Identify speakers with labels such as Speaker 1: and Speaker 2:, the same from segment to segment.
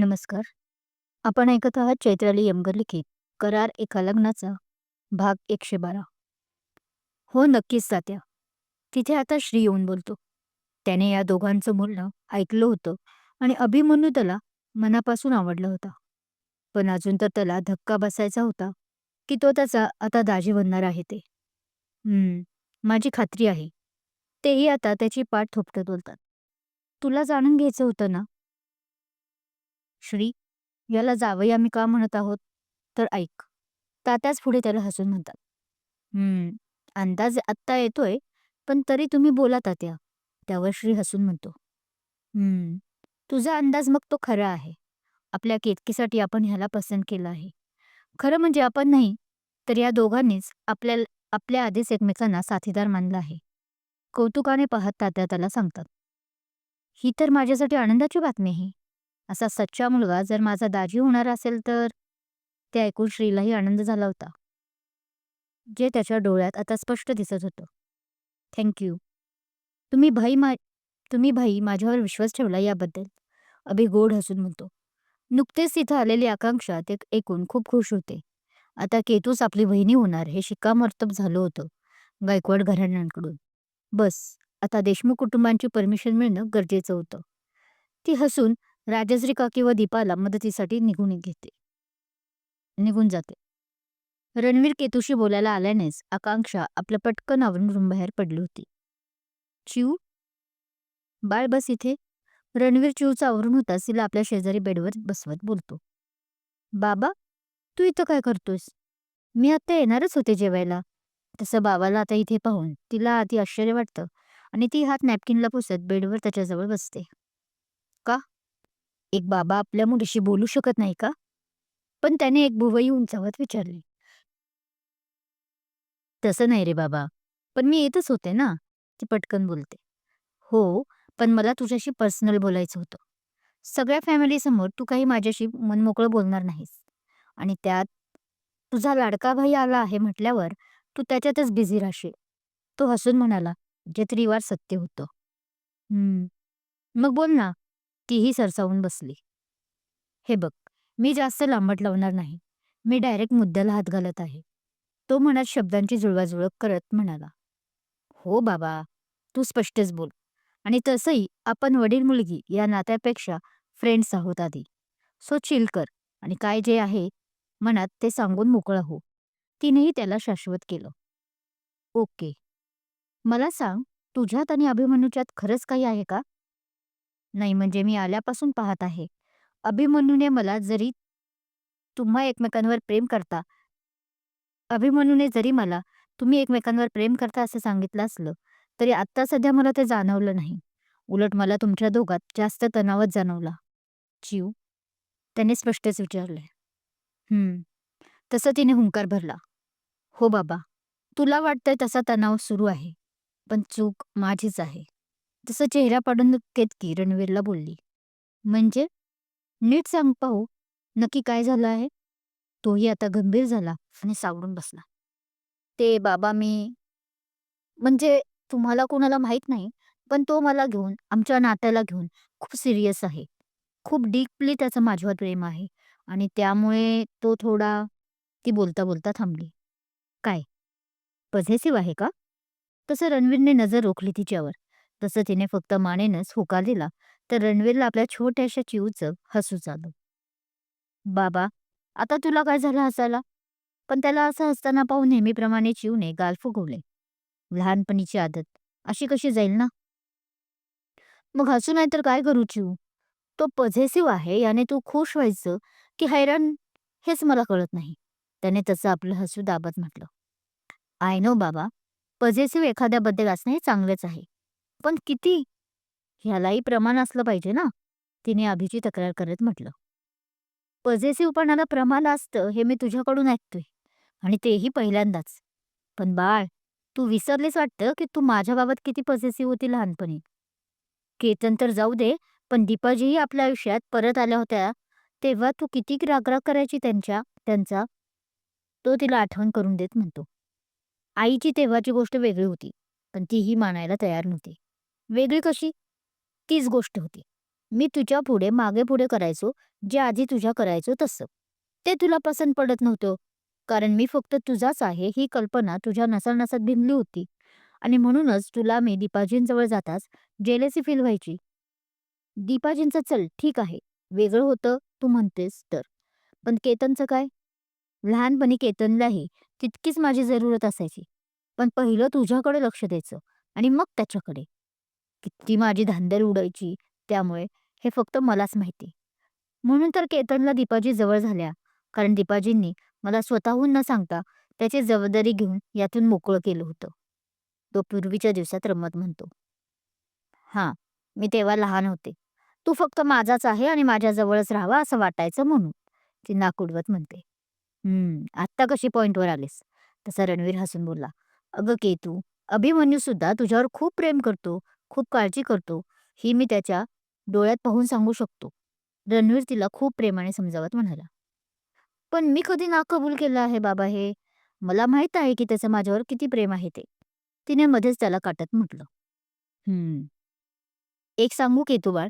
Speaker 1: नमस्कार. आपण ऐकत आहात चैत्राली यमगर लिखित करार एका लग्नाचा भाग एकशे बारा. हो नक्कीच तात्या तिथे आता श्री येऊन बोलतो. त्याने या दोघांचं बोलणं ऐकलं होतं आणि अभिमन्यू त्याला मनापासून आवडला होता. पण अजून तर त्याला धक्का बसायचा होता की तो त्याचा आता दाजी बनणार आहे ते. हम्म माझी खात्री आहे. तेही आता त्याची पाठ थोपटत बोलतात. तुला जाणून घ्यायचं होतं ना? श्री याला जावई आम्ही का म्हणत आहोत? तर ऐक तात्याच पुढे त्याला हसून म्हणतात. हम्म अंदाज आत्ता येतोय पण तरी तुम्ही बोला तात्या त्यावर श्री हसून म्हणतो. हम्म तुझा अंदाज मग तो खरा आहे. आपल्या केतकीसाठी आपण ह्याला पसंत केलं आहे. खरं म्हणजे आपण नाही तर या दोघांनीच आपल्या आपल्या आधीच एकमेकांना साथीदार मानलं आहे. कौतुकाने पाहत तात्या त्याला सांगतात. ही तर माझ्यासाठी आनंदाची बातमी आहे. असा सच्चा मुलगा जर माझा दाजी होणार असेल तर? ते ऐकून श्रीलाही आनंद झाला होता. जे त्याच्या डोळ्यात आता स्पष्ट दिसत होतं. थँक्यू तुम्ही भाई मा तुम्ही भाई माझ्यावर विश्वास ठेवला याबद्दल. अभि गोड हसून म्हणतो. नुकतेच तिथं आलेली आकांक्षा ते ऐकून खूप खुश होते. आता केतूच आपली बहिणी होणार हे शिक्कामर्तब झालं होतं. गायकवाड घराण्यांकडून. बस. आता देशमुख कुटुंबांची परमिशन मिळणं गरजेचं होतं. ती हसून राजश्री काकी व दीपाला मदतीसाठी निघून घेते. निघून जाते. रणवीर केतूशी बोलायला आल्यानेच आकांक्षा आपलं पटकन आवरून रूमबाहेर पडली होती. चिऊ? बाळ बस इथे. रणवीर चिऊचा आवरून होताच तिला आपल्या शेजारी बेडवर बसवत बोलतो. बाबा तू इथं काय करतोस मी आत्ता येणारच होते जेवायला. तसं बाबाला आता इथे पाहून तिला आधी आश्चर्य वाटतं आणि ती हात नॅपकिनला पुसत बेडवर त्याच्याजवळ बसते. का? एक बाबा आपल्या मुलीशी बोलू शकत नाही का? पण त्याने एक भुवई उंचावत विचारली. तसं नाही रे बाबा पण मी येतच होते ना ती पटकन बोलते. हो पण मला तुझ्याशी पर्सनल बोलायचं होतं. सगळ्या फॅमिलीसमोर तू काही माझ्याशी मनमोकळं बोलणार नाहीस. आणि त्यात तुझा लाडका भाई आला आहे म्हटल्यावर तू त्याच्यातच बिझी राहशील. तो हसून म्हणाला जे त्रिवार सत्य होतं. हम्म मग बोल ना तीही सरसावून बसली. हे बघ मी जास्त लांबट लावणार नाही. मी डायरेक्ट मुद्द्याला हात घालत आहे. तो मनात शब्दांची जुळवाजुळव करत म्हणाला. हो बाबा तू स्पष्टच बोल. आणि तसंही आपण वडील मुलगी या नात्यापेक्षा फ्रेंड्स आहोत आधी. सो चिल कर आणि काय जे आहे मनात ते सांगून मोकळं हो. तिनेही त्याला शाश्वत केलं. ओके. मला सांग तुझ्यात आणि अभिमन्यूच्यात खरंच काही आहे का? नाही म्हणजे मी आल्यापासून पाहत आहे. अभिमन्यूने मला जरी तुम्हा एकमेकांवर प्रेम करता अभिमन्यूने जरी मला तुम्ही एकमेकांवर प्रेम करता असं सांगितलं असलं तरी आत्ता सध्या मला ते जाणवलं नाही. उलट मला तुमच्या दोघात जास्त तणावच जाणवला. जीव. त्याने स्पष्टच विचारले. हम्म तसं तिने हुंकार भरला. हो बाबा. तुला वाटतंय तसा तणाव सुरू आहे पण चूक माझीच आहे. तसं चेहरा पाडून केतकी रणवीरला बोलली. म्हणजे? नीट सांग पाहू. नक्की काय झालं आहे? तोही आता गंभीर झाला आणि सावरून बसला. ते बाबा मी म्हणजे तुम्हाला कोणाला माहीत नाही पण तो मला घेऊन आमच्या नात्याला घेऊन खूप सिरियस आहे. खूप डीपली त्याचं माझ्यावर प्रेम आहे आणि त्यामुळे तो थोडा ती बोलता बोलता थांबली. काय? पझेसिव्ह आहे का? तसं रणवीरने नजर रोखली तिच्यावर. तसं तिने फक्त मानेनच होकार दिला तर रणवीरला आपल्या छोट्याशा चिऊचं हसू झालं बाबा आता तुला काय झालं हसायला? पण त्याला असं हसताना पाहून नेहमीप्रमाणे चिवने गाल फुगवले. लहानपणीची आदत अशी कशी जाईल ना? मग हसू नाही तर काय करू चिऊ? तो पझेसिव्ह आहे याने तू खुश व्हायचं की हैराण हेच मला कळत नाही. त्याने तसं आपलं हसू दाबत म्हटलं. आय नो बाबा पझेसिव्ह एखाद्याबद्दल असणं हे चांगलंच आहे. पण किती? ह्यालाही प्रमाण असलं पाहिजे ना? तिने अभिची तक्रार करत म्हटलं. पजेसिव्हपणाला प्रमाण असतं हे मी तुझ्याकडून ऐकतोय. आणि तेही पहिल्यांदाच. पण बाळ तू विसरलेच वाटतं की तू माझ्याबाबत किती पजेसिव्ह होती लहानपणी? केतन तर जाऊ दे पण दीपाजीही आपल्या आयुष्यात परत आल्या होत्या. तेव्हा तू किती रागराग करायची त्यांच्या त्यांचा? तो तिला आठवण करून देत म्हणतो. आईची तेव्हाची गोष्ट वेगळी होती पण तीही मानायला तयार नव्हती. वेगळी कशी तीच गोष्ट होती मी तुझ्या पुढे मागे-पुढे करायचो, जे आधी तुझ्या करायचो तसं. ते तुला पसंत पडत नव्हतं. कारण मी फक्त तुझाच आहे ही कल्पना तुझ्या नसानसात भिनली होती आणि म्हणूनच तुला मी दीपाजींजवळ जाताच जेलेसी फील व्हायची. दीपाजींचं चल ठीक आहे, वेगळं होतं तू म्हणतेस तर. पण केतनचं काय? लहानपणी केतनलाही तितकीच माझी जरूरत असायची. पण पहिलं तुझ्याकडे लक्ष द्यायचं आणि मग त्याच्याकडे. किती माझी धांदल उडायची त्यामुळे हे फक्त मलाच माहिती. म्हणून तर केतनला दीपाजी जवळ झाल्या, कारण दीपाजींनी मला स्वतःहून न सांगता त्याची जबाबदारी घेऊन यातून मोकळं केलं होतं. तो पूर्वीच्या दिवसात रमत म्हणतो. हां, मी तेव्हा लहान होते. तू फक्त माझाच आहे आणि माझ्याजवळच राहावा असं वाटायचं म्हणून, ती नाक उडवत म्हणते. हम्म, आत्ता कशी पॉईंटवर आलीस? तसा रणवीर हसून बोलला. अगं केतू, अभिमन्यू सुद्धा तुझ्यावर खूप प्रेम करतो, खूप काळजी करतो, ही मी त्याच्या डोळ्यात पाहून सांगू शकतो. रणवीर तिला खूप प्रेमाने समजावत म्हणाला. पण मी कधी नाकबूल केलं आहे बाबा हे? मला माहीत आहे की त्याचं माझ्यावर किती प्रेम आहे ते. तिने मध्येच त्याला काटत म्हटलं. हम्म. एक सांगू केतू बाळ,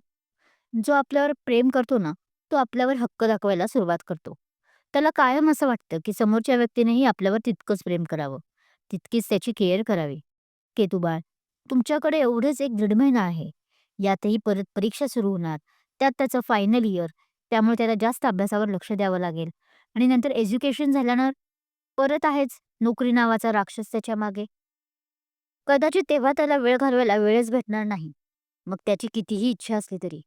Speaker 1: जो आपल्यावर प्रेम करतो ना, तो आपल्यावर हक्क दाखवायला सुरुवात करतो. त्याला कायम असं वाटतं की समोरच्या व्यक्तीनेही आपल्यावर तितकंच प्रेम करावं, तितकीच त्याची केअर करावी. केतू बाळ, तुमच्याकडे एवढेच एक दीड महिना आहे. यातही परत परीक्षा सुरू होणार, त्यात त्याचं फायनल इयर, त्यामुळे त्याला जास्त अभ्यासावर लक्ष द्यावं लागेल आणि नंतर एज्युकेशन झाल्यानंतर परत आहेच नोकरी नावाचा राक्षस त्याच्यामागे. कदाचित तेव्हा त्याला वेळ घालवायला वेळच भेटणार नाही, मग त्याची कितीही इच्छा असली तरी.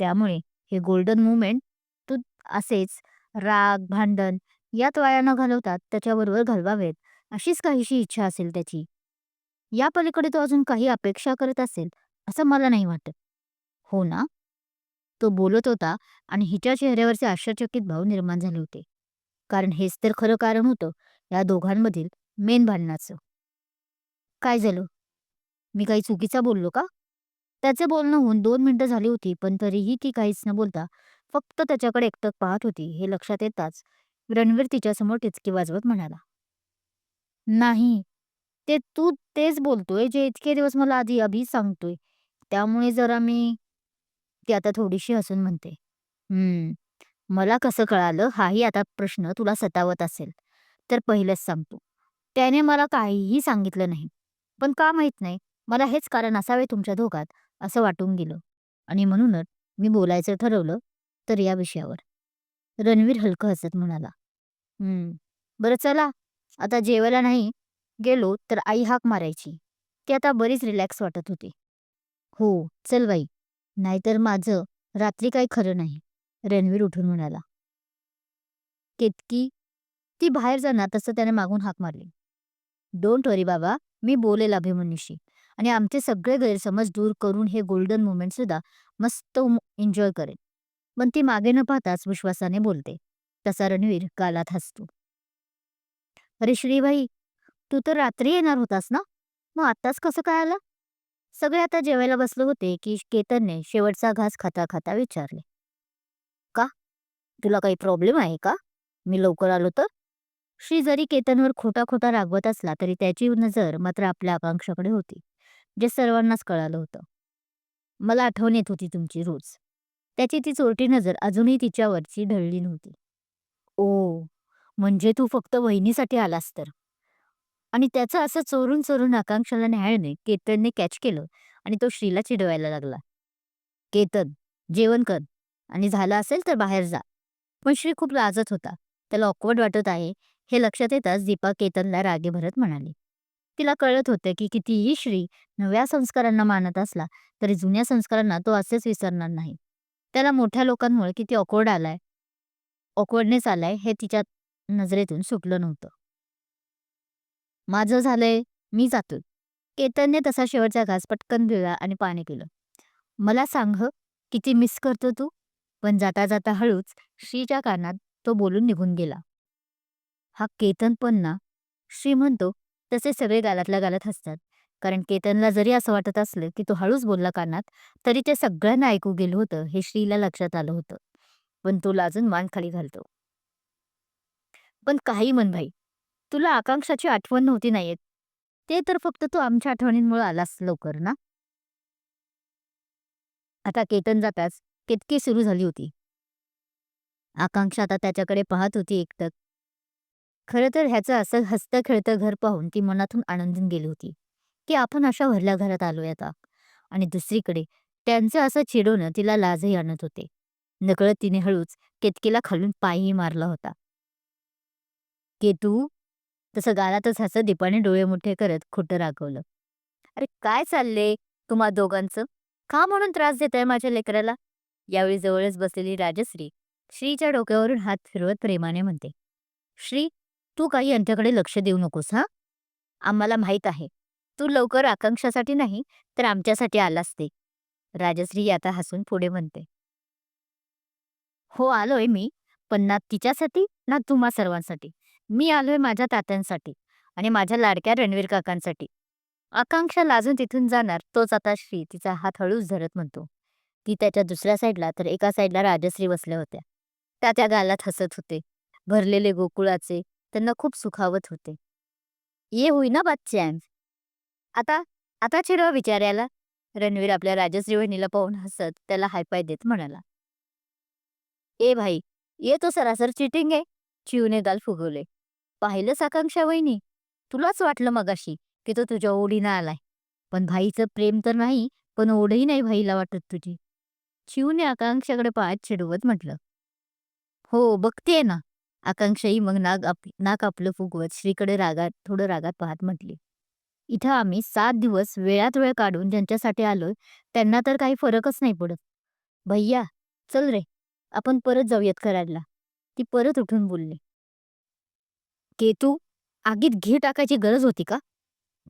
Speaker 1: त्यामुळे हे गोल्डन मोमेंट तू असेच राग, भांडण यात वाया न घालवतात त्याच्याबरोबर घालवावेत, अशीच काहीशी इच्छा असेल त्याची. या पलीकडे तो अजून काही अपेक्षा करत असेल, असं मला नाही वाटत. हो ना? तो बोलत होता आणि हिच्या चेहऱ्यावरचे आश्चर्यचकित भाव निर्माण झाले होते. कारण हेच तर खरं कारण होतं या दोघांमधील मेन भांडणाचं. काय झालं? मी काही चुकीचा बोललो का? त्याचे बोलणं होऊन दोन मिनिटं झाली होती, पण तरीही ती काहीच न बोलता फक्त त्याच्याकडे एकटक पाहत होती हे लक्षात येताच रणवीर तिच्यासमोर टिचकी वाजवत म्हणाला. नाही, ते तू तेच बोलतोय जे इतके दिवस मला आधी अभि सांगतोय. त्यामुळे जरा मी ती आता थोडीशी हसून म्हणते. हम्म, मला कसं कळालं हाही आता प्रश्न तुला सतावत असेल, तर पहिलंच सांगतो. त्याने मला काहीही सांगितलं नाही. पण का माहीत नाही, मला हेच कारण असावे तुमच्या दोघात असं वाटून गेलं आणि म्हणूनच मी बोलायचं ठरवलं तर या विषयावर. रणवीर हलकं हसत म्हणाला. हम्म, बरं चला, आता जेवायला नाही गेलो तर आई हाक मारायची. ती आता बरीच रिलॅक्स वाटत होती. हो, चल बाई, नाहीतर माझं रात्री काही खरं नाही, रणवीर उठून म्हणाला. केतकी, ती बाहेर जाणार तसं त्याने मागून हाक मारली. डोंट वरी बाबा, मी बोलेल अभिमन्यूशी आणि आमचे सगळे गैरसमज दूर करून हे गोल्डन मुमेंट सुद्धा मस्त एन्जॉय करेन. पण ती मागे न पाहताच विश्वासाने बोलते. तसा रणवीर गालात हसतो. अरे श्रीबाई, तू तर रात्री येणार होतास ना? मग आत्ताच कसं काय आलं? सगळे आता जेवायला बसले होते की केतनने शेवटचा घास खाता खाता विचारले. का? तुला काही प्रॉब्लेम आहे का? मी लवकर आलो तर? श्री जरी केतनवर खोटा खोटा रागवत असला तरी त्याची नजर मात्र आपल्या आकांक्षाकडे होती, जे सर्वांनाच कळालं होतं. मला आठवण येत होती तुमची रोज. त्याची ती चोरटी नजर अजूनही तिच्यावरची ढळली नव्हती. ओ, म्हणजे तू फक्त वहिनीसाठी आलास तर. आणि त्याचं असं चोरून चोरून आकांक्षाला न्यायाने केतनने कॅच केलं आणि तो श्रीला चिडवायला लागला. केतन, जेवण कर आणि झालं असेल तर बाहेर जा. पण श्री खूप लाजत होता. त्याला ऑकवर्ड वाटत आहे हे लक्षात येताच दीपा केतनला रागे भरत म्हणाली. तिला कळत होतं की कितीही श्री नव्या संस्कारांना मानत असला तरी जुन्या संस्कारांना तो असेच विसरणार नाही. त्याला मोठ्या लोकांमुळे किती ऑकवर्ड आलाय, ऑकवर्डनेस आलाय हे तिच्या नजरेतून सुटलं नव्हतं. माझं झालंय, मी जातो केतनने तसा शेवटचा घास पटकन गिळला आणि पाणी पिलं. मला सांग किती मिस करतो तू? पण जाता जाता हळूच श्रीच्या कानात तो बोलून निघून गेला. हा केतन पण ना, श्री म्हणतो तसे सगळे गालातल्या गालात हसतात. कारण केतनला जरी असं वाटत असलं की तो हळूच बोलला कानात, तरी ते सगळ्यांना ऐकू गेलं होतं हे श्रीला लक्षात आलं होतं. पण तो लाजून मान खाली घालतो. पण काही म्हण भाई, तुला आकांक्षाची आठवण नव्हती नाहीयेत ते तर फक्त तू आमच्या आठवणींमुळे आलास लवकर ना? आता केतन जाताच केतकी सुरू झाली होती? आकांक्षा आता त्याच्याकडे पाहत होती एकटक. खरं तर ह्याचं असं हसतं खेळतं घर पाहून ती मनातून आनंदून गेली होती की आपण अशा भरल्या घरात आलोय आता. आणि दुसरीकडे त्यांचं असं चिडवणं तिला लाजही आणत होते. नकळत तिने हळूच केतकीला खालून पायही मारला होता. केतू? तसं गालातच हसत दीपाने डोळे मोठे करत खोटं राखवलं अरे काय चालले तुम्हा दोघांचं? का म्हणून त्रास देताय माझ्या लेकराला? यावेळी जवळच बसलेली राजश्री श्रीच्या डोक्यावरून हात फिरवत प्रेमाने म्हणते श्री तू काही यांच्याकडे लक्ष देऊ नकोस हा? आम्हाला माहीत आहे तू लवकर आकांक्षासाठी नाही तर आमच्यासाठी आलास ते. राजश्री आता हसून पुढे म्हणते हो आलोय मी पण ना तिच्यासाठी ना तुम्हा सर्वांसाठी. मी आलोय माझ्या तात्यांसाठी आणि माझ्या लाडक्या रणवीर काकांसाठी. आकांक्षा लाजून तिथून जाणार तोच आता श्री तिचा हात हळूच धरत म्हणतो. ती त्याच्या दुसऱ्या साईडला तर एका साईडला राजश्री बसल्या होत्या. त्या त्या गालात हसत होते. भरलेले गोकुळाचे त्यांना खूप सुखावत होते. ये होई ना बादचॅन आता आता चिडवा विचारायला रणवीर आपल्या राजश्री वहिनीला पाहून हसत त्याला हायपाय देत म्हणाला. ए भाई ये तो सरासर चिटिंग आहे चिवने दाल फुगवले. पाहिलंच आकांक्षा वहिनी. तुलाच वाटलं मगाशी की तो तुझ्या ओढीनं आलाय. पण भाईचं प्रेम तर नाही पण ओढही नाही भाईला वाटत तुझी. शिवने आकांक्षाकडे पाहत चिडवत म्हटलं. हो बघतेय ना. आकांक्षाही मग नाग आप नाक आपलं फुगवत श्रीकडे रागात थोडं रागात पाहत म्हटली. इथं आम्ही सात दिवस वेळात वेळ काढून ज्यांच्यासाठी आलोय त्यांना तर काही फरकच नाही पडत. भैया चल रे. आपण परत जाऊयात कराडला. ती परत उठून बोलली. केतू आगीत घी टाकायची गरज होती का?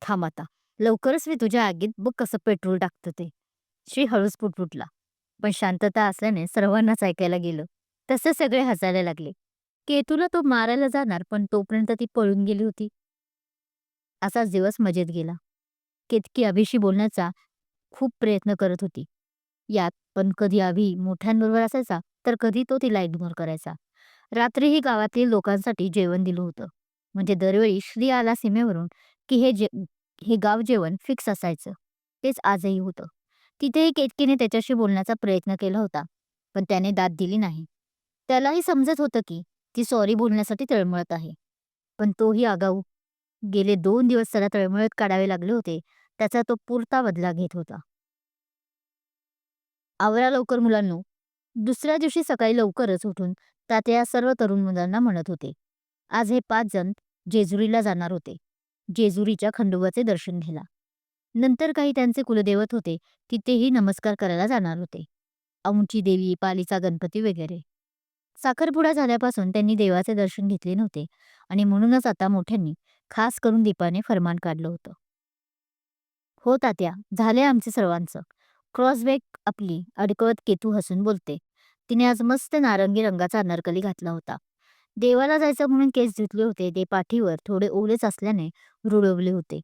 Speaker 1: थांब आता. लवकरच मी तुझ्या आगीत बघ कसं पेट्रोल टाकतं ते. श्री हळूच पुटपुटला पण शांतता असल्याने सर्वांनाच ऐकायला गेलं. तसे सगळे हसायला लागले. केतूला तो मारायला जाणार पण तोपर्यंत ती पळून गेली होती. असाच दिवस मजेत गेला. केतकी अभिशी बोलण्याचा खूप प्रयत्न करत होती. यात पण कधी अभि मोठ्यांबरोबर असायचा तर कधी तो तिला इग्नोर करायचा. रात्रीही गावातील लोकांसाठी जेवण दिलं होतं. म्हणजे दरवेळी श्री आला सीमेवरून की हे जे हे गाव जेवण फिक्स असायचं. तेच आजही होतं. तिथेही केतकीने त्याच्याशी बोलण्याचा प्रयत्न केला होता पण त्याने दाद दिली नाही. त्यालाही समजत होतं की ती सॉरी बोलण्यासाठी तळमळत आहे. पण तोही आगाऊ. गेले दोन दिवस त्याला तळमळत काढावे लागले होते त्याचा तो पुरता बदला घेत होता. आवरा लवकर मुलांनो. दुसऱ्या दिवशी सकाळी लवकरच उठून तात्या सर्व तरुण मुलांना म्हणत होते. आज हे पाच जण जेजुरीला जाणार होते. जेजुरीच्या खंडोबाचे दर्शन घ्यायला. नंतर काही त्यांचे कुलदैवत होते तिथेही नमस्कार करायला जाणार होते. औंची देवी पालीचा गणपती वगैरे. साखरपुडा झाल्यापासून त्यांनी देवाचे दर्शन घेतले नव्हते आणि म्हणूनच आता मोठ्यांनी खास करून दीपाने फरमान काढलं होतं. हो तात्या झाले आमचे सर्वांचं. क्रॉसबॅक आपली अडकवत केतू हसून बोलते. तिने आज मस्त नारंगी रंगाचा अनारकली घातला होता. देवाला जायचं म्हणून केस धुतले होते. ते पाठीवर थोडे ओलेच असल्याने रुळवले होते.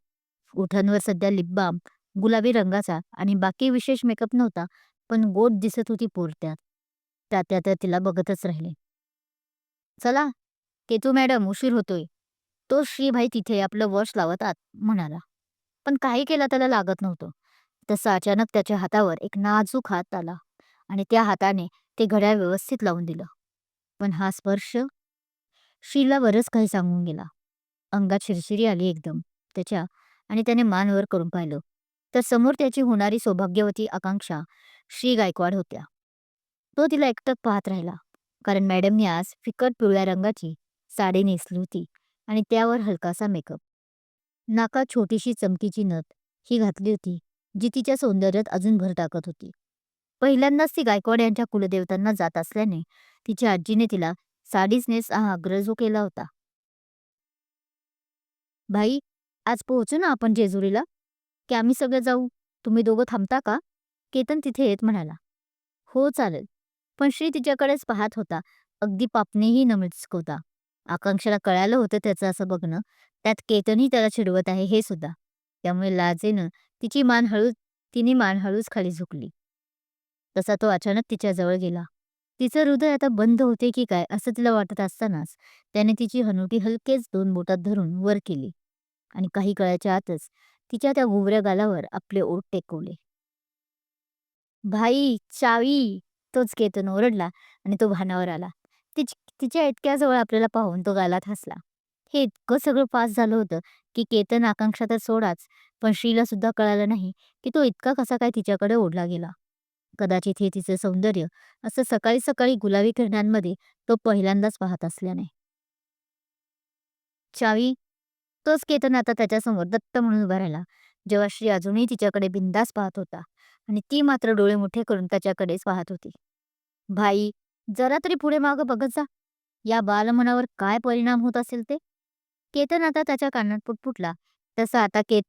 Speaker 1: ओठांवर सध्या लिपबाम गुलाबी रंगाचा आणि बाकी विशेष मेकअप नव्हता पण गोड दिसत होती पोरत्यात. तात्या तर तिला बघतच राहिले. चला केतू मॅडम उशीर होतोय. तो श्रीभाई तिथे आपलं वॉश लावत आत म्हणाला. पण काही केला त्याला लागत नव्हतं. तसा अचानक त्याच्या हातावर एक नाजूक हात आला आणि त्या हाताने ते घड्याळ व्यवस्थित लावून दिलं. पण हा स्पर्श श्रीला बरंच काही सांगून गेला. अंगात शिरशिरी आली एकदम त्याच्या आणि त्याने मान वर करून पाहिलं. तर समोर त्याची होणारी सौभाग्यवती आकांक्षा श्री गायकवाड होत्या. तो तिला एकटक पाहत राहिला. कारण मॅडमने आज फिकट पिवळ्या रंगाची साडी नेसली होती आणि त्यावर हलकासा मेकअप. नाका छोटीशी चमकीची नथ ही घातली होती. जी तिच्या सौंदर्यात अजून भर टाकत होती. पहिल्यांदाच ती गायकवाड यांच्या कुलदेवतांना जात असल्याने तिच्या आजीने तिला साडीच नेस हा आग्रह जो केला होता. भाई आज पोहोचू ना आपण जेजुरीला? की आम्ही सगळे जाऊ? तुम्ही दोघं थांबता का? केतन तिथे येत म्हणाला. हो चालेल. पण श्री तिच्याकडेच पाहत होता. अगदी पापणेही न मिचकवता आकांक्षाला कळालं होतं त्याचं असं बघणं. त्यात केतनही त्याला चिडवत आहे हे सुद्धा. त्यामुळे लाजेनं तिची मान हळूच तिने मान हळूच खाली झुकली. तसा तो अचानक तिच्याजवळ गेला. तिचं हृदय आता बंद होते की काय असं तिला वाटत असतानाच त्याने तिची हनुटी हलकेच दोन बोटात धरून वर केली आणि काही काळाच्या आतच तिच्या त्या घुबऱ्या गालावर आपले ओठ टेकवले. भाई चावी! तोच केतन ओरडला आणि तो भानावर आला. तिच तिच्या इतक्या जवळ आपल्याला पाहून तो गालात हसला. हे इतकं सगळं पास झालं होतं की केतन आकांक्षा तर सोडाच पण श्रीला सुद्धा कळालं नाही की तो इतका कसा काय तिच्याकडे ओढला गेला. कदाचित हे तिचं सौंदर्य असं सकाळी सकाळी गुलाबी किरणांमध्ये तो पहिल्यांदाच पाहत असल्याने. चावी तोच केतन आता त्याच्यासमोर दत्त म्हणून उभा राहिला जेव्हा श्री अजूनही तिच्याकडे बिंदास पाहत होता आणि ती मात्र डोळे मोठे करून त्याच्याकडेच पाहत होती. भाई जरा तरी पुढे मागं बघत जा. या बालमनावर काय परिणाम होत असेल ते? केतन आता त्याच्या कानात पुटपुटला तसं आता केत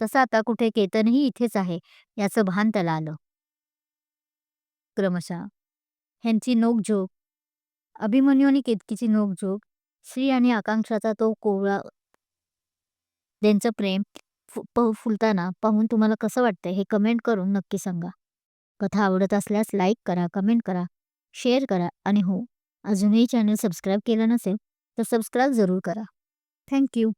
Speaker 1: तसं आता कुठे केतनही इथेच आहे याचं भान त्याला आलं. क्रमशः ह्यांची नोकझोक अभिमन्यू आणि केतकीची नोकझोक श्री आणि आकांक्षाचा तो कोवळा त्यांचं प्रेम फु- फुलताना पाहून तुम्हाला कसं वाटतंय हे कमेंट करून नक्की सांगा. कथा आवडत असल्यास लाईक करा कमेंट करा शेअर करा आणि हो अजूनही चॅनल सबस्क्राईब केलं नसेल तर सबस्क्राईब जरूर करा. थँक्यू